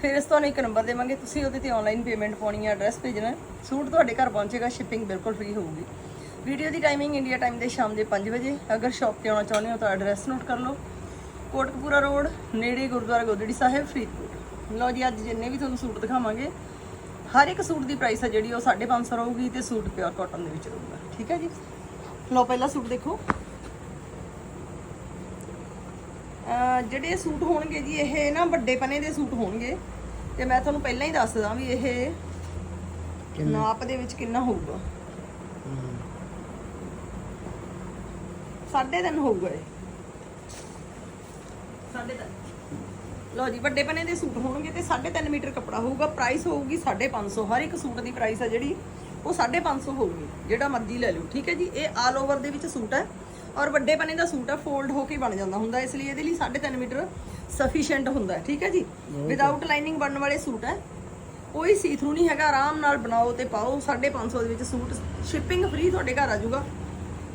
ਫਿਰ ਇਸ ਤੁਹਾਨੂੰ ਇੱਕ ਨੰਬਰ ਦੇਵਾਂਗੇ, ਤੁਸੀਂ ਉਹਦੇ ਤੇ ਆਨਲਾਈਨ ਪੇਮੈਂਟ ਪਾਉਣੀ ਹੈ ਐਡਰੈਸ ਭੇਜਣਾ। ਸੂਟ ਤੁਹਾਡੇ ਘਰ ਪਹੁੰਚੇਗਾ ਸ਼ਿਪਿੰਗ ਬਿਲਕੁਲ ਫ੍ਰੀ ਹੋਊਗੀ। ਵੀਡੀਓ ਦੀ ਟਾਈਮਿੰਗ ਇੰਡੀਆ ਟਾਈਮ ਦੇ ਸ਼ਾਮ ਦੇ 5 ਵਜੇ। ਅਗਰ ਸ਼ਾਪ ਤੇ ਆਉਣਾ ਚਾਹੁੰਦੇ ਹੋ ਤਾਂ ਐਡਰੈਸ ਨੋਟ ਕਰ ਲਓ। ਕੋਟਕਪੂਰਾ ਰੋਡ ਨੇੜੇ ਗੁਰਦੁਆਰਾ ਗੋਦੜੀ ਸਾਹਿਬ, ਫਰੀਦਕੋਟ। ਲਓ ਜੀ, ਅੱਜ ਜਿੰਨੇ ਵੀ ਤੁਹਾਨੂੰ ਸੂਟ ਦਿਖਾਵਾਂਗੇ, ਹਰ ਇੱਕ ਸੂਟ ਦੀ ਪ੍ਰਾਈਸ ਹੈ ਜਿਹੜੀ, ਉਹ 550 ਰਹੂਗੀ ਤੇ ਸੂਟ ਪਿਓਰ ਕਾਟਨ ਦੇ ਵਿੱਚ ਰਹੂਗਾ। ਠੀਕ ਹੈ ਜੀ? ਲਓ, ਪਹਿਲਾ ਸੂਟ ਦੇਖੋ। ਜਿਹੜੇ ਸੂਟ ਹੋਣਗੇ ਜੀ ਇਹ ਨਾ ਵੱਡੇ ਪਨੇ ਦੇ ਸੂਟ ਹੋਣਗੇ। ਤੇ ਮੈਂ ਤੁਹਾਨੂੰ ਪਹਿਲਾਂ ਹੀ ਦੱਸਦਾ ਵੀ ਇਹ ਨਾਪ ਦੇ ਵਿੱਚ ਕਿੰਨਾ ਹੋਊਗਾ। ਸਾਢੇ ਤਿੰਨ ਹੋਊਗਾ ਇਹ। ਸਾਢੇ ਤਿੰਨ। ਲਓ ਜੀ ਵੱਡੇ ਪਨੇ ਦੇ ਸੂਟ ਹੋਣਗੇ ਤੇ 3.5 ਮੀਟਰ ਕੱਪੜਾ ਹੋਊਗਾ। ਪ੍ਰਾਈਸ ਹੋਊਗੀ 550 ਹਰ ਇੱਕ ਸੂਟ ਦੀ ਪ੍ਰਾਈਸ ਹੈ ਜਿਹੜੀ ਉਹ 550 ਹੋਊਗੀ। ਜਿਹੜਾ ਮਰਜ਼ੀ ਲੈ ਲਓ। ਠੀਕ ਹੈ ਜੀ ਇਹ ਆਲ ਓਵਰ ਦੇ ਵਿੱਚ ਸੂਟ ਹੈ। ਔਰ ਵੱਡੇ ਪਨੇ ਦਾ ਸੂਟ ਹੈ ਫੋਲਡ ਹੋ ਕੇ ਬਣ ਜਾਂਦਾ ਹੁੰਦਾ ਇਸ ਲਈ ਇਹਦੇ ਲਈ 3.5 ਮੀਟਰ ਸਫੀਸ਼ੀਐਂਟ ਹੁੰਦਾ ਠੀਕ ਹੈ ਜੀ? ਵਿਦਆਊਟ ਲਾਈਨਿੰਗ ਬਣਨ ਵਾਲੇ ਸੂਟ ਹੈ। ਕੋਈ ਸੀ ਥਰੂ ਨਹੀਂ ਹੈਗਾ ਆਰਾਮ ਨਾਲ ਬਣਾਓ ਤੇ ਪਾਓ 550 ਦੇ ਵਿੱਚ ਸੂਟ ਸ਼ਿਪਿੰਗ ਫ੍ਰੀ ਤੁਹਾਡੇ ਘਰ ਆ ਜਾਊਗਾ।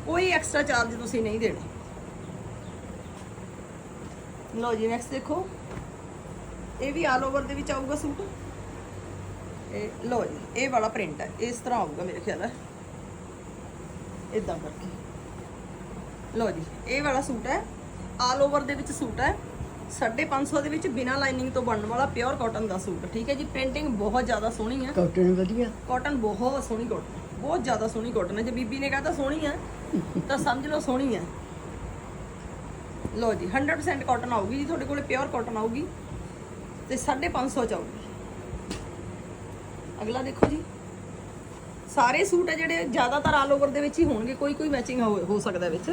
ਕੋਈ ਐਕਸਟਰਾ ਚਾਰਜ ਤੁਸੀਂ ਨਹੀਂ ਦੇਣੇ। ਲਓ ਜੀ ਨੈਕਸਟ ਦੇਖੋ। ਇਹ ਵੀ ਆਲ ਓਵਰ ਦੇ ਵਿੱਚ ਆਊਗਾ ਸੂਟ। ਇਹ ਲਓ ਜੀ ਇਹ ਵਾਲਾ ਪ੍ਰਿੰਟ ਹੈ ਇਸ ਤਰ੍ਹਾਂ ਆਊਗਾ ਮੇਰੇ ਖਿਆਲ ਹੈ ਇਦਾਂ ਕਰਕੇ। ਲਓ ਜੀ ਇਹ ਵਾਲਾ ਸੂਟ ਹੈ ਆਲ ਓਵਰ ਦੇ ਵਿੱਚ ਸੂਟ ਹੈ 550 ਦੇ ਵਿੱਚ ਬਿਨਾ ਲਾਈਨਿੰਗ ਤੋਂ ਬਣਨ ਵਾਲਾ ਪਿਓਰ ਕਾਟਨ ਦਾ ਸੂਟ ਠੀਕ ਹੈ ਜੀ ਪ੍ਰਿੰਟਿੰਗ ਬਹੁਤ ਜ਼ਿਆਦਾ ਸੋਹਣੀ ਹੈ। ਕਾਟਨ ਵਧੀਆ। ਕਾਟਨ ਬਹੁਤ ਸੋਹਣੀ ਕਾਟਨ ਬਹੁਤ ਜ਼ਿਆਦਾ ਸੋਹਣੀ ਕਾਟਨ ਹੈ ਜੇ ਬੀਬੀ ਨੇ ਕਹਤਾ ਸੋਹਣੀ ਹੈ ਤਾਂ ਸਮਝ ਲਓ ਸੋਹਣੀ ਹੈ। ਲਓ ਜੀ 100% ਕਾਟਨ ਆਊਗੀ ਜੀ ਤੁਹਾਡੇ ਕੋਲੇ ਪਿਓਰ ਕਾਟਨ ਆਊਗੀ ਤੇ 550 ਚ ਆਊਗੀ। ਅਗਲਾ ਦੇਖੋ ਜੀ ਸਾਰੇ ਸੂਟ ਹੈ ਜਿਹੜੇ ਜ਼ਿਆਦਾਤਰ ਆਲ ਓਵਰ ਦੇ ਵਿੱਚ ਹੀ ਹੋਣਗੇ ਕੋਈ ਕੋਈ ਮੈਚਿੰਗ ਹੋ ਸਕਦਾ ਵਿੱਚ।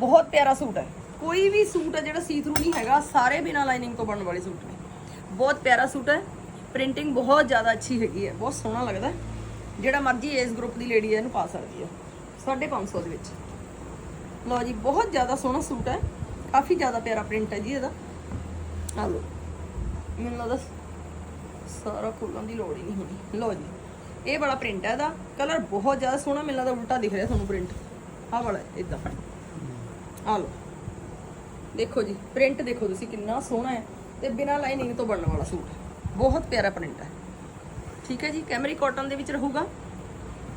ਬਹੁਤ ਪਿਆਰਾ ਸੂਟ ਹੈ। ਕੋਈ ਵੀ ਸੂਟ ਹੈ ਜਿਹੜਾ ਸੀ ਥਰੂ ਨਹੀਂ ਹੈਗਾ, ਸਾਰੇ ਬਿਨਾ ਲਾਈਨਿੰਗ ਤੋਂ ਬਣਨ ਵਾਲੇ ਸੂਟ ਨੇ। ਬਹੁਤ ਪਿਆਰਾ ਸੂਟ ਹੈ। ਪ੍ਰਿੰਟਿੰਗ ਬਹੁਤ ਜ਼ਿਆਦਾ ਅੱਛੀ ਹੈਗੀ ਹੈ। ਬਹੁਤ ਸੋਹਣਾ ਲੱਗਦਾ ਜਿਹੜਾ ਮਰਜ਼ੀ ਏਜ ਗਰੁੱਪ ਦੀ ਲੇਡੀ ਇਹਨੂੰ ਪਾ ਸਕਦੀ ਹੈ। 550 ਦੇ ਵਿੱਚ। ਲਓ ਜੀ, ਬਹੁਤ ਜ਼ਿਆਦਾ ਸੋਹਣਾ ਸੂਟ ਹੈ। ਕਾਫੀ ਜ਼ਿਆਦਾ ਪਿਆਰਾ ਪ੍ਰਿੰਟ ਹੈ ਜੀ ਇਹਦਾ। ਆ ਲਓ। ਮੈਨੂੰ ਲੱਗਦਾ ਸਾਰਾ ਖੋਲਣ ਦੀ ਲੋੜ ਹੀ ਨਹੀਂ ਹੋਣੀ। ਲਓ ਜੀ, ਇਹ ਵਾਲਾ ਪ੍ਰਿੰਟ ਹੈ ਇਹਦਾ। ਕਲਰ ਬਹੁਤ ਜ਼ਿਆਦਾ ਸੋਹਣਾ, ਮੈਨੂੰ ਲੱਗਦਾ ਉਲਟਾ ਦਿਖ ਰਿਹਾ ਤੁਹਾਨੂੰ ਪ੍ਰਿੰਟ ਆਹ ਵਾਲਾ ਇਦਾਂ ਆ ਲਓ। ਦੇਖੋ ਜੀ ਪ੍ਰਿੰਟ ਦੇਖੋ ਤੁਸੀਂ ਕਿੰਨਾ ਸੋਹਣਾ ਹੈ ਤੇ ਬਿਨਾ ਲਾਈਨਿੰਗ ਤੋਂ ਬਣਨ ਵਾਲਾ ਸੂਟ। ਬਹੁਤ ਪਿਆਰਾ ਪ੍ਰਿੰਟ ਹੈ। ਠੀਕ ਹੈ ਜੀ ਕੈਮਰੀ ਕਾਟਨ ਦੇ ਵਿੱਚ ਰਹੂਗਾ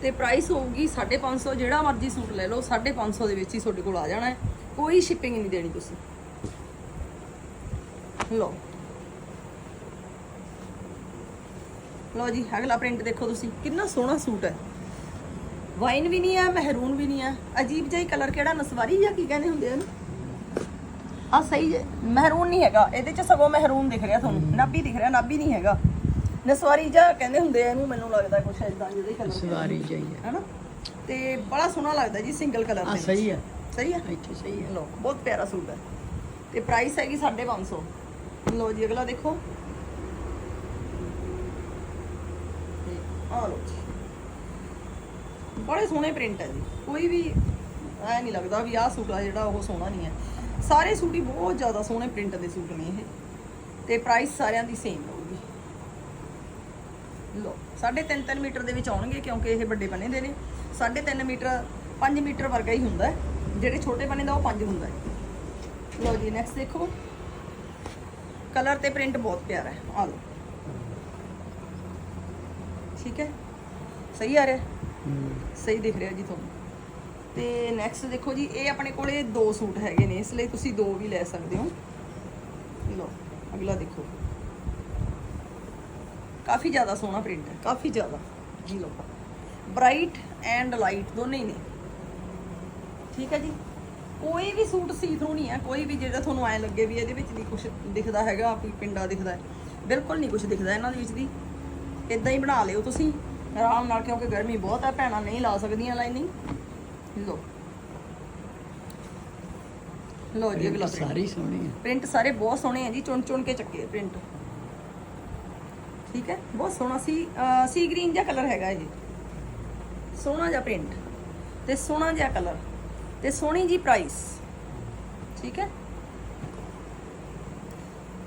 ਤੇ ਪ੍ਰਾਈਸ ਹੋਊਗੀ 550 ਜਿਹੜਾ ਮਰਜ਼ੀ ਸੂਟ ਲੈ ਲਓ 550 ਦੇ ਵਿੱਚ ਹੀ ਤੁਹਾਡੇ ਕੋਲ ਆ ਜਾਣਾ ਹੈ। ਕੋਈ ਸ਼ਿਪਿੰਗ ਨਹੀਂ ਦੇਣੀ ਤੁਸੀਂ। ਲਓ। ਲਓ ਜੀ, ਅਗਲਾ ਪ੍ਰਿੰਟ ਦੇਖੋ ਤੁਸੀਂ। ਕਿੰਨਾ ਸੋਹਣਾ ਸੂਟ ਹੈ। ਵਾਈਨ ਵੀ ਨਹੀਂ ਹੈ ਮਹਿਰੂਨ ਵੀ ਨਹੀਂ ਹੈ ਅਜੀਬ ਜਿਹਾ ਕਲਰ ਕਿਹੜਾ ਨਸਵਾਰੀ ਜਾਂ ਕੀ ਕਹਿੰਦੇ ਹੁੰਦੇ ਆ ਨਾ ਆ ਸਹੀ ਹੈ ਮਹਿਰੂਨ ਨਹੀਂ ਹੈਗਾ। ਇਹਦੇ ਚ ਸਗੋਂ ਮਹਿਰੂਨ ਦਿਖ ਰਿਹਾ ਤੁਹਾਨੂੰ। ਨਾਭੀ ਦਿਖ ਰਿਹਾ ਨਾਭੀ ਨਹੀਂ ਹੈਗਾ। ਨਸਵਾਰੀ ਜਾਂ ਕਹਿੰਦੇ ਹੁੰਦੇ ਆ ਇਹਨੂੰ ਮੈਨੂੰ ਲੱਗਦਾ ਕੁਛ ਇਦਾਂ ਜਿਹਦੇ ਕਲਰ ਸਵਾਰੀ ਚਾਹੀਏ ਹੈਨਾ? ਤੇ ਬੜਾ ਸੋਹਣਾ ਲੱਗਦਾ ਜੀ ਸਿੰਗਲ ਕਲਰ ਆ ਦੇ ਸਹੀ ਹੈ ਸਹੀ ਹੈ ਇੱਥੇ ਸਹੀ ਹੈ ਲੋ ਬਹੁਤ ਪਿਆਰਾ ਸੂਟ ਹੈ ਤੇ ਪ੍ਰਾਈਸ ਹੈਗੀ 550 ਲੋ ਜੀ ਅਗਲਾ ਦੇਖੋ। ਤੇ ਆਹ ਲੋ ਜੀ। ਬੜੇ ਸੋਹਣੇ ਪ੍ਰਿੰਟ ਹੈ ਜੀ। ਕੋਈ ਵੀ ਐ ਨਹੀਂ ਲੱਗਦਾ ਵੀ ਆਹ ਸੂਟ ਆ ਜਿਹੜਾ ਉਹ ਸੋਹਣਾ ਨਹੀਂ ਹੈ। ਸਾਰੇ ਸੂਟ ਹੀ ਬਹੁਤ ਜ਼ਿਆਦਾ ਸੋਹਣੇ ਪ੍ਰਿੰਟ ਦੇ ਸੂਟ ਨੇ ਇਹ। ਤੇ ਪ੍ਰਾਈਸ ਸਾਰਿਆਂ ਦੀ ਸੇਮ ਹੋਊਗੀ। ਲੋ 3.5 ਮੀਟਰ ਦੇ ਵਿੱਚ ਆਉਣਗੇ ਕਿਉਂਕਿ ਇਹ ਵੱਡੇ ਬਣੇ ਦੇ ਨੇ। 3.5 ਮੀਟਰ 5 ਮੀਟਰ ਵਰਗਾ ਹੀ ਹੁੰਦਾ ਜਿਹੜੇ ਛੋਟੇ ਬਣੇ ਦਾ ਉਹ 5 ਹੁੰਦਾ ਹੈ। ਲਓ ਜੀ ਨੈਕਸਟ ਦੇਖੋ। ਕਲਰ ਤੇ ਪ੍ਰਿੰਟ ਬਹੁਤ ਪਿਆਰਾ ਹੈ। ਆ ਲਓ। ਠੀਕ ਹੈ? ਸਹੀ ਆ ਰਿਹਾ? ਸਹੀ ਦਿਖ ਰਿਹਾ ਜੀ ਤੁਹਾਨੂੰ। ਤੇ ਨੈਕਸਟ ਦੇਖੋ ਜੀ, ਇਹ ਆਪਣੇ ਕੋਲੇ ਦੋ ਸੂਟ ਹੈਗੇ ਨੇ, ਇਸ ਲਈ ਤੁਸੀਂ ਦੋ ਵੀ ਲੈ ਸਕਦੇ ਹੋ। ਲਓ, ਅਗਲਾ ਦੇਖੋ। ਕਾਫੀ ਜ਼ਿਆਦਾ ਸੋਹਣਾ ਪ੍ਰਿੰਟ ਹੈ, ਕਾਫੀ ਜ਼ਿਆਦਾ। ਜੀ ਲਓ। ਬ੍ਰਾਈਟ ਐਂਡ ਲਾਈਟ ਦੋਨੇ ਹੀ ਨੇ। ਠੀਕ ਹੈ ਜੀ? ਕੋਈ ਵੀ ਸੂਟ ਸੀ ਥਰੂ ਨਹੀਂ ਹੈ, ਕੋਈ ਵੀ ਜਿਹੜਾ ਤੁਹਾਨੂੰ ਐ ਲੱਗੇ ਵੀ ਇਹਦੇ ਵਿੱਚ ਨਹੀਂ ਕੁਝ ਦਿਖਦਾ ਹੈਗਾ ਕੋਈ ਪਿੰਡਾ ਦਿਖਦਾ ਬਿਲਕੁਲ ਨਹੀਂ ਕੁਝ ਦਿਖਦਾ ਇਹਨਾਂ ਦੇ ਵਿੱਚ ਦੀ ਇਦਾਂ ਹੀ ਬਣਾ ਲਿਓ ਤੁਸੀਂ। ਆਰਾਮ ਨਾਲ ਕਿਉਂਕਿ ਗਰਮੀ ਬਹੁਤ ਹੈ ਭੈਣਾਂ ਨਹੀਂ ਲਾ ਸਕਦੀਆਂ ਲਾਈਨਿੰਗ। ਲੋ ਲੋ ਜੀ ਅਗਲਾ ਸਾਰੀ ਸੋਹਣੀ ਹੈ ਪ੍ਰਿੰਟ ਸਾਰੇ ਬਹੁਤ ਸੋਹਣੇ ਆ ਜੀ ਚੁਣ ਚੁਣ ਕੇ ਚੱਕੇ ਪ੍ਰਿੰਟ ਠੀਕ ਹੈ? ਬਹੁਤ ਸੋਹਣਾ ਸੀ ਸੀ ਗ੍ਰੀਨ ਜਿਹਾ ਕਲਰ ਹੈਗਾ ਇਹ ਸੋਹਣਾ ਜਿਹਾ ਪ੍ਰਿੰਟ ਤੇ ਸੋਹਣਾ ਜਿਹਾ ਕਲਰ ਤੇ ਸੋਹਣੀ ਜੀ ਪ੍ਰਾਈਸ ਠੀਕ ਹੈ?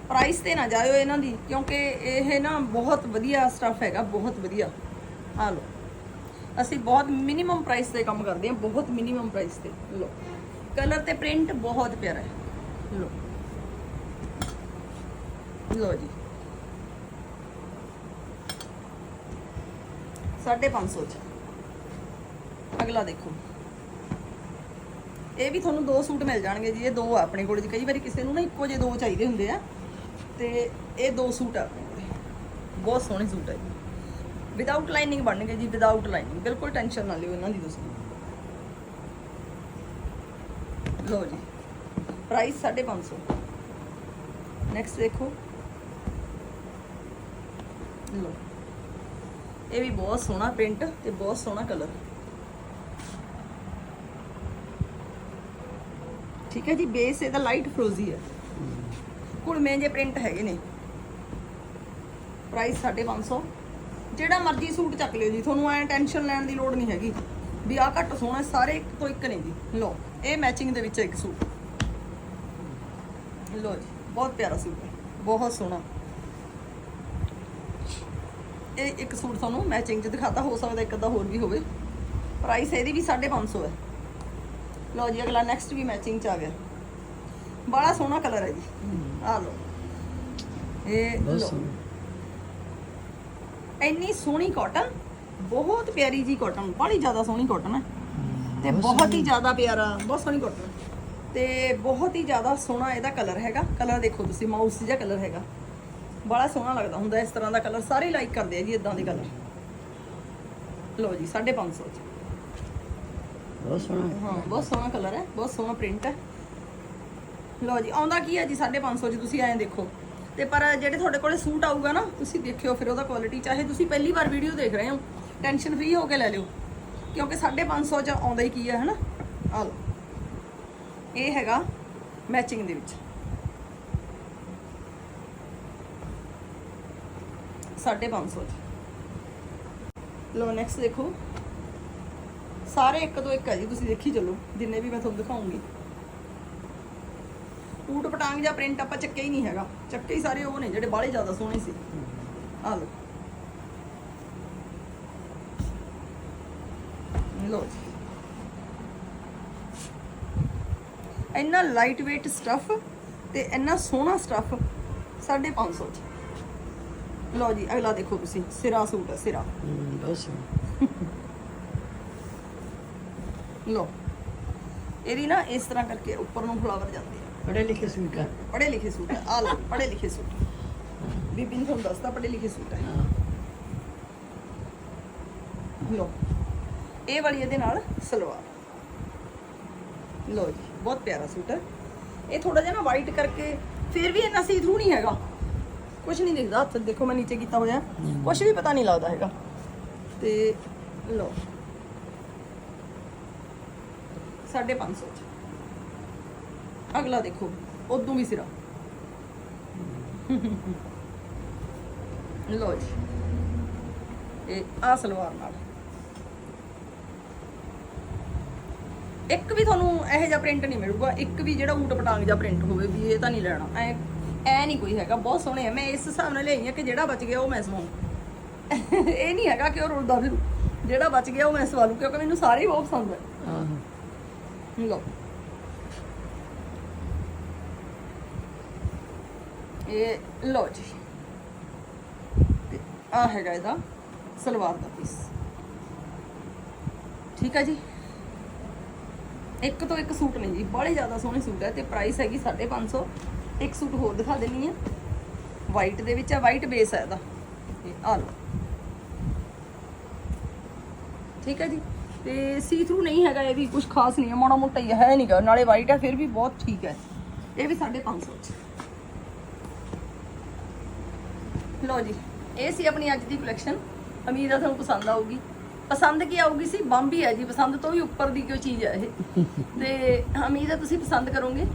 ਪ੍ਰਾਈਸ ਤੇ ਨਾ ਜਾਇਓ ਇਹਨਾਂ ਦੀ ਕਿਉਂਕਿ ਇਹ ਨਾ ਬਹੁਤ ਵਧੀਆ ਸਟੱਫ ਹੈਗਾ ਬਹੁਤ ਵਧੀਆ। ਆ ਲਓ। ਅਸੀਂ ਬਹੁਤ ਮਿਨੀਮਮ ਪ੍ਰਾਈਸ ਤੇ ਕੰਮ ਕਰਦੇ ਹਾਂ, ਬਹੁਤ ਮਿਨੀਮਮ ਪ੍ਰਾਈਸ ਤੇ। ਲਓ। ਕਲਰ ਤੇ ਪ੍ਰਿੰਟ ਬਹੁਤ ਪਿਆਰਾ ਹੈ। ਲਓ। ਲਓ ਜੀ। 550 ਚ। ਅਗਲਾ ਦੇਖੋ। ਇਹ ਵੀ ਤੁਹਾਨੂੰ ਦੋ ਸੂਟ ਮਿਲ ਜਾਣਗੇ ਜੀ। ਇਹ ਦੋ ਆ ਆਪਣੇ ਕੋਲ ਜੀ। ਕਈ ਵਾਰੀ ਕਿਸੇ ਨੂੰ ਨਾ ਇੱਕੋ ਜਿਹੇ ਦੋ ਚਾਹੀਦੇ ਹੁੰਦੇ ਆ। ਤੇ ਇਹ ਦੋ ਸੂਟ ਆ ਆਪਣੇ ਕੋਲ। ਬਹੁਤ ਸੋਹਣੇ ਸੂਟ ਆ ਜੀ। ਵਿਦਆਊਟ ਲਾਈਨਿੰਗ ਬਣਨਗੇ ਜੀ ਵਿਦਆਊਟ ਲਾਈਨਿੰਗ ਬਿਲਕੁਲ ਟੈਨਸ਼ਨ ਨਾ ਲਿਓ ਇਹਨਾਂ ਦੀ ਤੁਸੀਂ। ਲਓ ਜੀ ਪ੍ਰਾਈਸ 550 ਨੈਕਸਟ ਦੇਖੋ। ਲਓ। ਇਹ ਵੀ ਬਹੁਤ ਸੋਹਣਾ ਪ੍ਰਿੰਟ ਤੇ ਬਹੁਤ ਸੋਹਣਾ ਕਲਰ ਠੀਕ ਹੈ ਜੀ ਬੇਸ ਇਹਦਾ ਲਾਈਟ ਫਰੋਜ਼ੀ ਹੈ। ਕੁੜਮੇ ਜੇ ਪ੍ਰਿੰਟ ਹੈਗੇ ਨੇ। ਪ੍ਰਾਈਸ 550 ਜਿਹੜਾ ਮਰਜ਼ੀ ਸੂਟ ਚੱਕ ਲਿਓ ਜੀ ਤੁਹਾਨੂੰ ਐ ਟੈਨਸ਼ਨ ਲੈਣ ਦੀ ਲੋੜ ਨਹੀਂ ਹੈਗੀ। ਵੀ ਆਹ ਘੱਟ ਸੋਹਣਾ ਸਾਰੇ ਇੱਕ ਤੋਂ ਇੱਕ ਨੇ ਜੀ। ਲਓ ਇਹ ਮੈਚਿੰਗ ਦੇ ਵਿੱਚ ਇੱਕ ਸੂਟ। ਲਓ ਜੀ ਬਹੁਤ ਪਿਆਰਾ ਸੂਟ ਹੈ ਬਹੁਤ ਸੋਹਣਾ। ਇਹ ਇੱਕ ਸੂਟ ਤੁਹਾਨੂੰ ਮੈਚਿੰਗ 'ਚ ਦਿਖਾਤਾ ਹੋ ਸਕਦਾ ਇੱਕ ਅੱਧਾ ਹੋਰ ਵੀ ਹੋਵੇ। ਪ੍ਰਾਈਸ ਇਹਦੀ ਵੀ 550 ਹੈ। ਲਓ ਜੀ ਅਗਲਾ ਨੈਕਸਟ ਵੀ ਮੈਚਿੰਗ 'ਚ ਆ ਗਿਆ। ਬੜਾ ਸੋਹਣਾ ਕਲਰ ਹੈ ਜੀ। ਆ ਲਓ। ਇਹ ਲਓ। ਇੰਨੀ ਸੋਹਣੀ ਕਾਟਨ ਬਹੁਤ ਪਿਆਰੀ ਜੀ ਕਾਟਨ ਬੜੀ ਜ਼ਿਆਦਾ ਸੋਹਣੀ ਕਾਟਨ ਹੈ। ਤੇ ਬਹੁਤ ਹੀ ਜ਼ਿਆਦਾ ਪਿਆਰਾ ਬਹੁਤ ਸੋਹਣੀ ਕਾਟਨ ਤੇ ਬਹੁਤ ਹੀ ਜ਼ਿਆਦਾ ਸੋਹਣਾ ਇਹਦਾ ਕਲਰ ਹੈਗਾ। ਕਲਰ ਦੇਖੋ ਤੁਸੀਂ ਮਾਊਸ ਜਿਹਾ ਕਲਰ ਹੈਗਾ। ਬੜਾ ਸੋਹਣਾ ਲੱਗਦਾ ਹੁੰਦਾ ਇਸ ਤਰ੍ਹਾਂ ਦਾ ਕਲਰ ਸਾਰੇ ਲਾਈਕ ਕਰਦੇ ਆ ਜੀ ਇਦਾਂ ਦੇ ਕਲਰ ਲਓ ਜੀ 550 ਚ। ਬਹੁਤ ਸੋਹਣਾ। ਹਾਂ ਬਹੁਤ ਸੋਹਣਾ ਕਲਰ ਹੈ ਬਹੁਤ ਸੋਹਣਾ ਪ੍ਰਿੰਟ ਹੈ। ਲਓ ਜੀ ਆਉਂਦਾ ਕੀ ਹੈ ਜੀ 550 ਚ? ਤੁਸੀਂ ਐਂ ਦੇਖੋ। ਤੇ ਪਰ ਜਿਹੜੇ ਤੁਹਾਡੇ ਕੋਲੇ ਸੂਟ ਆਊਗਾ ਨਾ, ਤੁਸੀਂ ਦੇਖਿਓ ਫਿਰ ਉਹਦਾ ਕੁਆਲਿਟੀ ਚਾਹੇ ਤੁਸੀਂ ਪਹਿਲੀ ਵਾਰ ਵੀਡੀਓ ਦੇਖ ਰਹੇ ਹੋ ਟੈਨਸ਼ਨ ਫ੍ਰੀ ਹੋ ਕੇ ਲੈ ਲਿਓ। ਕਿਉਂਕਿ 550 ਚ ਆਉਂਦਾ ਹੀ ਕੀ ਹੈ ਹਨਾ? ਆ ਲਓ। ਇਹ ਹੈਗਾ ਮੈਚਿੰਗ ਦੇ ਵਿੱਚ। 550 ਚ। ਲਓ ਨੈਕਸਟ ਦੇਖੋ। ਸਾਰੇ ਇੱਕ ਤੋਂ ਇੱਕ ਹੈ ਜੀ, ਤੁਸੀਂ ਦੇਖੀ ਚੱਲੋ। ਜਿੰਨੇ ਵੀ ਮੈਂ ਤੁਹਾਨੂੰ ਦਿਖਾਉਂਗੀ। ਊਟ ਪਟਾਂਗ ਜਾਂ ਪ੍ਰਿੰਟ ਆਪਾਂ ਚੱਕੇ ਹੀ ਨਹੀਂ ਹੈਗਾ। ਚੱਕੇ ਹੀ ਸਾਰੇ ਉਹ ਨੇ ਜਿਹੜੇ ਬਾਹਲੇ ਜ਼ਿਆਦਾ ਸੋਹਣੇ ਸੀ। ਆ ਲਓ। ਜੀ। ਇੰਨਾ ਲਾਈਟ weight ਸਟਫ ਤੇ ਇੰਨਾ ਸੋਹਣਾ ਸਟਫ 550 ਚ। ਲਓ ਜੀ ਅਗਲਾ ਦੇਖੋ ਤੁਸੀਂ ਸਿਰਾ ਸੂਟ ਹੈ ਸਿਰਾ। ਸੋਹਣਾ। ਲਓ। ਇਹਦੀ ਨਾ ਇਸ ਤਰ੍ਹਾਂ ਕਰਕੇ ਉੱਪਰ ਨੂੰ ਫਲਾਵਰ ਜਾਂਦੇ ਆ। ਪੜ੍ਹੇ ਲਿਖੇ ਸੂਟ ਆ ਪੜ੍ਹੇ ਲਿਖੇ ਸੂਟ ਆ ਲਓ ਪੜ੍ਹੇ ਲਿਖੇ ਸੂਟ ਬੀਬੀ ਨੇ ਤੁਹਾਨੂੰ ਦੱਸਤਾ ਪੜ੍ਹੇ ਲਿਖੇ ਸੂਟ ਹਾਂ, ਲਓ ਇਹ ਵਾਲੀ ਇਹਦੇ ਨਾਲ ਸਲਵਾਰ ਲਓ ਜੀ ਬਹੁਤ ਪਿਆਰਾ ਸੂਟ ਹੈ ਇਹ ਥੋੜਾ ਜਿਹਾ ਨਾ ਵਾਈਟ ਕਰਕੇ ਫਿਰ ਵੀ ਇੰਨਾ ਸੀ ਥਰੂ ਨਹੀਂ ਹੈਗਾ ਕੁਝ ਨਹੀਂ ਦਿਖਦਾ ਹੱਥ ਦੇਖੋ ਮੈਂ ਨੀਚੇ ਕੀਤਾ ਹੋਇਆ ਕੁਝ ਵੀ ਪਤਾ ਨਹੀਂ ਲੱਗਦਾ ਹੈਗਾ ਤੇ ਲਓ 550 ਚ ਅਗਲਾ ਦੇਖੋ ਉਦੋਂ ਵੀ ਸਿਰਾ। ਜੀ ਇਹ ਆ ਸਲਵਾਰ ਨਾਲ। ਇੱਕ ਵੀ ਤੁਹਾਨੂੰ ਇਹੋ ਜਿਹਾ ਪ੍ਰਿੰਟ ਨਹੀਂ ਮਿਲੂਗਾ ਇੱਕ ਵੀ ਜਿਹੜਾ ਊਟ ਪਟਾਂਗ ਜਿਹਾ ਪ੍ਰਿੰਟ ਹੋਵੇ ਵੀ ਇਹ ਤਾਂ ਨਹੀਂ ਲੈਣਾ। ਐ ਐ ਨਹੀਂ ਕੋਈ ਹੈਗਾ ਬਹੁਤ ਸੋਹਣੇ ਆ। ਮੈਂ ਇਸ ਹਿਸਾਬ ਨਾਲ ਲਈ ਆ ਕਿ ਜਿਹੜਾ ਬਚ ਗਿਆ ਉਹ ਮੈਂ ਸਵਾਉਂ। ਇਹ ਨਹੀਂ ਹੈਗਾ ਕਿ ਉਹ ਰੁਲਦਾ ਫਿਰੂ। ਜਿਹੜਾ ਬਚ ਗਿਆ ਉਹ ਮੈਂ ਸਵਾ ਲੂੰ ਕਿਉਂਕਿ ਮੈਨੂੰ ਸਾਰੇ ਹੀ ਬਹੁਤ ਪਸੰਦ ਹੈ ਆਹੋ। ਇਹ, ਲਓ ਜੀ। ਤੇ ਆ ਹੈਗਾ ਇਹਦਾ ਸਲਵਾਰ ਦਾ ਪੀਸ ਠੀਕ ਆ ਜੀ? ਇੱਕ ਤੋਂ ਇੱਕ ਸੂਟ ਨੇ ਜੀ ਬੜੇ ਜ਼ਿਆਦਾ ਸੋਹਣੇ ਸੂਟ ਹੈ ਤੇ ਪ੍ਰਾਈਸ ਹੈਗੀ 550 ਇੱਕ ਸੂਟ ਹੋਰ ਦਿਖਾ ਦੇਣੀ ਆ। ਵਾਈਟ ਦੇ ਵਿੱਚ ਆ ਵਾਈਟ ਬੇਸ ਹੈ ਇਹਦਾ। ਇਹ ਆ ਲਓ। ਠੀਕ ਹੈ ਜੀ? ਤੇ ਸੀ ਥਰੂ ਨਹੀਂ ਹੈਗਾ, ਇਹ ਵੀ ਕੁਝ ਖਾਸ ਨਹੀਂ ਹੈ ਮਾੜਾ ਮੋਟਾ ਹੀ ਹੈ ਨਹੀਂਗਾ ਨਾਲੇ ਵਾਈਟ ਹੈ ਫਿਰ ਵੀ ਬਹੁਤ ਠੀਕ ਹੈ ਇਹ ਵੀ 550 ਚ। ਲਓ ਜੀ ਇਹ ਸੀ ਆਪਣੀ ਅੱਜ ਦੀ ਕਲੈਕਸ਼ਨ ਉਮੀਦ ਹੈ ਤੁਹਾਨੂੰ ਪਸੰਦ ਆਊਗੀ। ਪਸੰਦ ਕੀ ਆਊਗੀ ਸੀ? ਬੰਬੀ ਹੈ ਜੀ ਪਸੰਦ ਤੋਂ ਵੀ ਉੱਪਰ ਦੀ ਕੋਈ ਚੀਜ਼ ਹੈ ਇਹ। ਤੇ ਉਮੀਦ ਹੈ ਤੁਸੀਂ ਪਸੰਦ ਕਰੋਗੇ।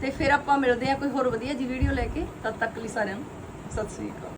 ਤੇ ਫਿਰ ਆਪਾਂ ਮਿਲਦੇ ਹਾਂ ਕੋਈ ਹੋਰ ਵਧੀਆ ਜੀ ਵੀਡੀਓ ਲੈ ਕੇ। ਤਦ ਤੱਕ ਲਈ ਸਾਰਿਆਂ ਨੂੰ ਸਤਿ ਸ੍ਰੀ ਅਕਾਲ।